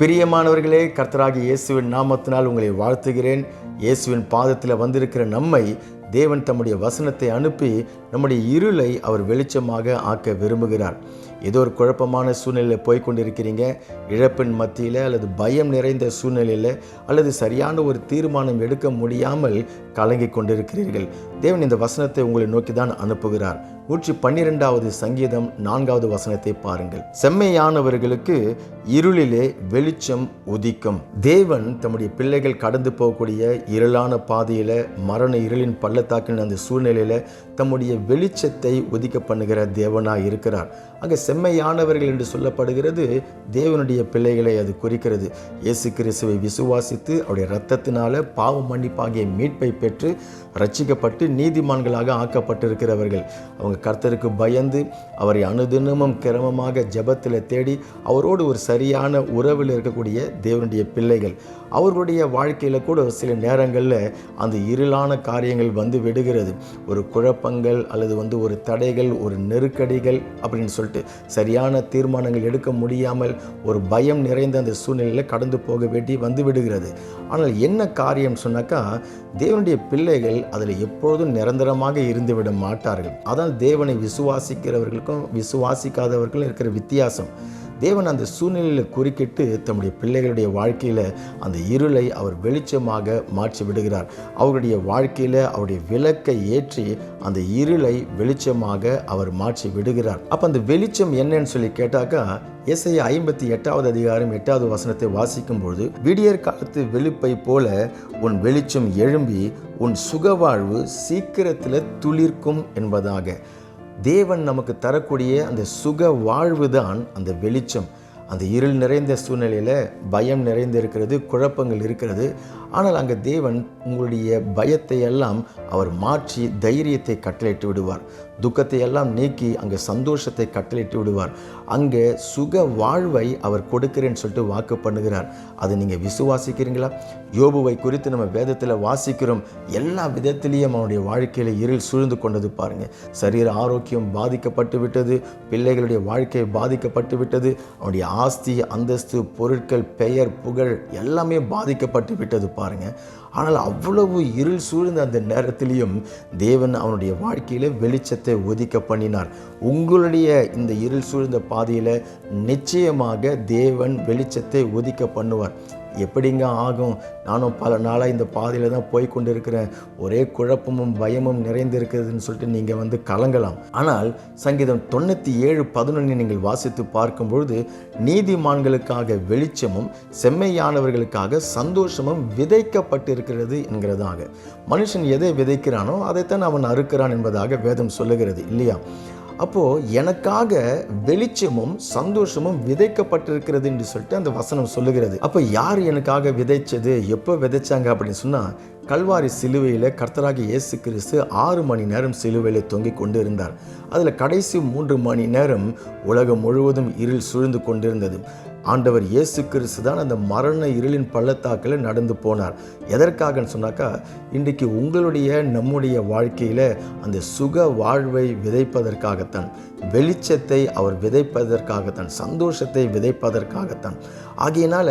பிரியமானவர்களே கர்த்தராகி இயேசுவின் நாமத்தினால் உங்களை வாழ்த்துகிறேன். இயேசுவின் பாதத்தில் வந்திருக்கிற நம்மை தேவன் தம்முடைய வசனத்தை அனுப்பி நம்முடைய இருளை அவர் வெளிச்சமாக ஆக்க விரும்புகிறார். ஏதோ ஒரு குழப்பமான சூழ்நிலையில் போய் கொண்டிருக்கிறீங்க இழப்பின் மத்தியில் அல்லது பயம் நிறைந்த சூழ்நிலையில் அல்லது சரியான ஒரு தீர்மானம் எடுக்க முடியாமல் கலங்கி கொண்டிருக்கிறீர்கள் தேவன் இந்த வசனத்தை உங்களை நோக்கி தான் அனுப்புகிறார். நூற்றி பன்னிரெண்டாவது சங்கீதம் நான்காவது வசனத்தை பாருங்கள். செம்மையானவர்களுக்கு இருளிலே வெளிச்சம் உதிக்கும். தேவன் தம்முடைய பிள்ளைகள் கடந்து போகக்கூடிய இருளான பாதையில மரண இருளின் பள்ளத்தாக்கின் அந்த சூழ்நிலையில தம்முடைய வெளிச்சத்தை உதிக்க பண்ணுகிற தேவனாக இருக்கிறார். அங்கே செம்மையானவர்கள் என்று சொல்லப்படுகிறது. தேவனுடைய பிள்ளைகளை அது குறிக்கிறது. இயேசு கிறிஸ்துவை விசுவாசித்து அவருடைய இரத்தத்தினால பாவ மன்னிப்பாகிய மீட்பை பெற்று ரட்சிக்கப்பட்டு நீதிமான்களாக ஆக்கப்பட்டிருக்கிறவர்கள். அவங்க கர்த்தருக்கு பயந்து அவரை அனுதினமும் கிரமமாக ஜெபத்தில் தேடி அவரோடு ஒரு சரியான உறவில் இருக்கக்கூடிய தேவனுடைய பிள்ளைகள். அவர்களுடைய வாழ்க்கையில் கூட சில நேரங்களில் அந்த இருளான காரியங்கள் வந்து விடுகிறது. ஒரு குழப்பங்கள் அல்லது வந்து ஒரு தடைகள் ஒரு நெருக்கடிகள் அப்படின்னு சொல்லி சொல்லிட்டு சரியான தீர்மானங்கள் எடுக்க முடியாமல் ஒரு பயம் நிறைந்த அந்த சூழ்நிலையில் கடந்து போக வேண்டி வந்து விடுகிறது. ஆனால் என்ன காரியம் சொன்னாக்கா தேவனுடைய பிள்ளைகள் அதில் எப்பொழுதும் நிரந்தரமாக இருந்துவிட மாட்டார்கள். அதான் தேவனை விசுவாசிக்கிறவர்களுக்கும் விசுவாசிக்காதவர்களுக்கும் இருக்கிற வித்தியாசம். தேவன் அந்த சூழ்நிலையில் குறுக்கிட்டு தம்முடைய பிள்ளைகளுடைய வாழ்க்கையில் அந்த இருளை அவர் வெளிச்சமாக மாற்றி விடுகிறார். அவருடைய வாழ்க்கையில் அவருடைய விளக்கை ஏற்றி அந்த இருளை வெளிச்சமாக அவர் மாற்றி விடுகிறார். அப்போ அந்த வெளிச்சம் என்னன்னு சொல்லி கேட்டாக்கா எஸ்ஐ ஐம்பத்தி எட்டாவது அதிகாரம் எட்டாவது வசனத்தை வாசிக்கும்பொழுது விடியற் காலத்து வெளுப்பை போல உன் வெளிச்சம் எழும்பி உன் சுகவாழ்வு சீக்கிரத்தில் துளிர்க்கும் என்பதாக. தேவன் நமக்கு தரக்கூடிய அந்த சுக வாழ்வு தான் அந்த வெளிச்சம். அந்த இருள் நிறைந்த சூழ்நிலையில் பயம் நிறைந்து இருக்கிறது குழப்பங்கள் இருக்கிறது. ஆனால் அங்கே தேவன் உங்களுடைய பயத்தை எல்லாம் அவர் மாற்றி தைரியத்தை கட்டளையிட்டு விடுவார். துக்கத்தை எல்லாம் நீக்கி அங்கே சந்தோஷத்தை கட்டளையிட்டு விடுவார். அங்கே சுக வாழ்வை அவர் கொடுக்கிறேன்னு சொல்லிட்டு வாக்கு பண்ணுகிறார். அதை நீங்கள் விசுவாசிக்கிறீங்களா? யோபுவை குறித்து நம்ம வேதத்தில் வாசிக்கிறோம். எல்லா விதத்திலையும் அவனுடைய வாழ்க்கையில் இருள் சூழ்ந்து கொண்டது பாருங்கள் சரீர ஆரோக்கியம் பாதிக்கப்பட்டு விட்டது. பிள்ளைகளுடைய வாழ்க்கை பாதிக்கப்பட்டு விட்டது. அவனுடைய ஆஸ்தி அந்தஸ்து பொருட்கள் பெயர் புகழ் எல்லாமே பாதிக்கப்பட்டு விட்டது பாருங்க. ஆனால் அவ்வளவு இருள் சூழ்ந்த அந்த நேரத்திலையும் தேவன் அவனுடைய வாழ்க்கையில் வெளிச்சத்தை ஒதுக்க பண்ணினார். உங்களுடைய இந்த இருள் சூழ்ந்த பாதையில் நிச்சயமாக தேவன் வெளிச்சத்தை ஒதுக்க பண்ணுவார். எப்படிங்க ஆகும்? நானும் பல நாளாக இந்த பாதையில் தான் போய் கொண்டு இருக்கிறேன் ஒரே குழப்பமும் பயமும் நிறைந்திருக்கிறதுன்னு சொல்லிட்டு நீங்கள் வந்து கலங்கலாம். ஆனால் சங்கீதம் தொண்ணூற்றி ஏழு பதினொன்று நீங்கள் வாசித்து பார்க்கும்பொழுது நீதிமான்களுக்காக வெளிச்சமும் செம்மையானவர்களுக்காக சந்தோஷமும் விதைக்கப்பட்டிருக்கிறது என்கிறதாக. மனுஷன் எதை விதைக்கிறானோ அதைத்தான் அவன் அறுக்கிறான் என்பதாக வேதம் சொல்லுகிறது இல்லையா? அப்போது எனக்காக வெளிச்சமும் சந்தோஷமும் விதைக்கப்பட்டிருக்கிறது என்று சொல்லிட்டு அந்த வசனம் சொல்லுகிறது. அப்போ யார் எனக்காக விதைச்சது? எப்போ விதைச்சாங்க அப்படின்னு சொன்னால் கல்வாரி சிலுவையில் கர்த்தராகி இயேசு கிறிஸ்து ஆறு மணி நேரம் சிலுவையில் தொங்கிக் கொண்டு இருந்தார் அதில் கடைசி மூன்று மணி நேரம் உலகம் முழுவதும் இருள் சூழ்ந்து கொண்டிருந்தது. ஆண்டவர் இயேசு கிறிஸ்து தான் அந்த மரண இருளின் பள்ளத்தாக்கில் நடந்து போனார். எதற்காகன்னு சொன்னாக்கா இன்றைக்கு உங்களுடைய நம்முடைய வாழ்க்கையில் அந்த சுக வாழ்வை விதைப்பதற்காகத்தான் வெளிச்சத்தை அவர் விதைப்பதற்காகத்தான் சந்தோஷத்தை விதைப்பதற்காகத்தான். ஆகையினால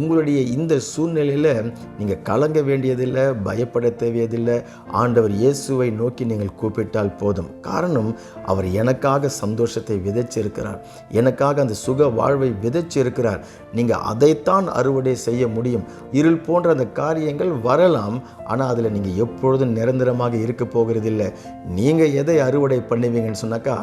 உங்களுடைய இந்த சூழ்நிலையில் நீங்கள் கலங்க வேண்டியதில்லை பயப்பட தேவையதில்லை. ஆண்டவர் இயேசுவை நோக்கி நீங்கள் கூப்பிட்டால் போதும். காரணம் அவர் எனக்காக சந்தோஷத்தை விதைச்சிருக்கிறார். எனக்காக அந்த சுக வாழ்வை விதைச்சிருக்கிறார். நீங்கள் அதைத்தான் அறுவடை செய்ய முடியும். இருள் போன்ற அந்த காரியங்கள் வரலாம். ஆனால் அதில் நீங்கள் எப்பொழுதும் நிரந்தரமாக இருக்க போகிறது இல்லை நீங்கள் எதை அறுவடை பண்ணுவீங்கன்னு சொன்னாக்கா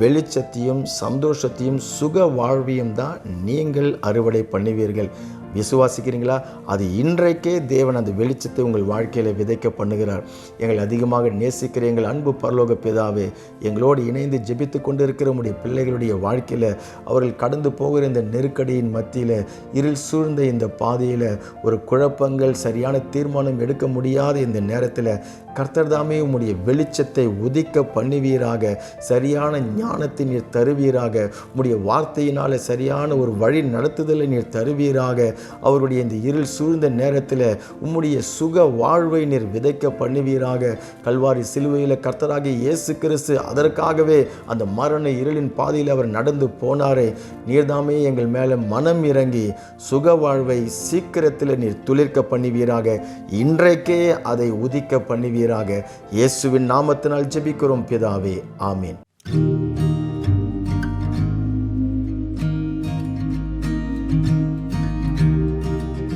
வெளிச்சத்தையும் சந்தோஷத்தையும் சுக வாழ்வையும் தான் நீங்கள் அறுவடை பண்ணுவீர்கள். விசுவாசிக்கிறீங்களா? அது இன்றைக்கே தேவன் அந்த வெளிச்சத்தை உங்கள் வாழ்க்கையில் விதைக்க பண்ணுகிறார். எங்களை அதிகமாக நேசிக்கிற எங்கள் அன்பு பரலோக பிதாவே எங்களோடு இணைந்து ஜெபித்து கொண்டிருக்கிற உடைய பிள்ளைகளுடைய வாழ்க்கையில் அவர்கள் கடந்து போகிற இந்த நெருக்கடியின் மத்தியில் இருள் சூழ்ந்த இந்த பாதையில் ஒரு குழப்பங்கள் சரியான தீர்மானம் எடுக்க முடியாத இந்த நேரத்தில் கர்த்தர் தாமே உம்முடைய வெளிச்சத்தை உதிக்க பண்ணுவீராக சரியான ஞானத்தை நீர் தருவீராக உம்முடைய வார்த்தையினால் சரியான ஒரு வழி நடத்துதலை நீர் தருவீராக அவருடைய இந்த இருள் சூழ்ந்த நேரத்தில் உம்முடைய சுக வாழ்வை நீர் விதைக்க பண்ணுவீராக. கல்வாரி சிலுவையில் கர்த்தராக இயேசு கிறிஸ்து அதற்காகவே அந்த மரண இருளின் பாதையில் அவர் நடந்து போனாரே. நீர்தாமே எங்கள் மேலே மனம் இறங்கி சுக வாழ்வை சீக்கிரத்தில் நீர் துளிர்க்க பண்ணுவீராக. இன்றைக்கே அதை உதிக்க பண்ணுவீராக. இயேசுவின் நாமத்தினால் ஜெபிக்கிறோம் பிதாவே. ஆமீன்.